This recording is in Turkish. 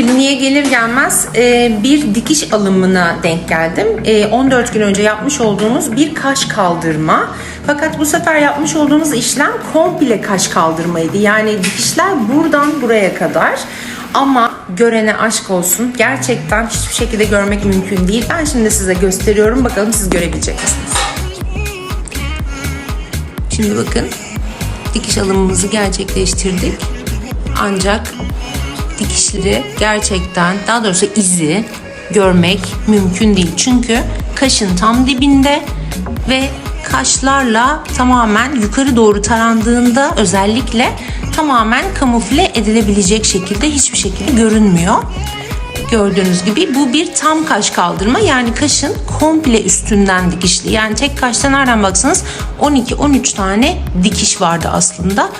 Kliniğe gelir gelmez e, bir dikiş alımına denk geldim. E, 14 gün önce yapmış olduğumuz bir kaş kaldırma. Fakat bu sefer yapmış olduğumuz işlem komple kaş kaldırmaydı. Yani dikişler buradan buraya kadar. Ama görene aşk olsun. Gerçekten hiçbir şekilde görmek mümkün değil. Ben şimdi size gösteriyorum. Bakalım siz görebilecek misiniz? Şimdi bakın dikiş alımımızı gerçekleştirdik. Ancak dikişleri gerçekten daha doğrusu izi görmek mümkün değil. Çünkü kaşın tam dibinde ve kaşlarla tamamen yukarı doğru tarandığında özellikle tamamen kamufle edilebilecek şekilde hiçbir şekilde görünmüyor. Gördüğünüz gibi bu bir tam kaş kaldırma yani kaşın komple üstünden dikişli. Yani tek kaşta nereden baksanız 12-13 tane dikiş vardı aslında.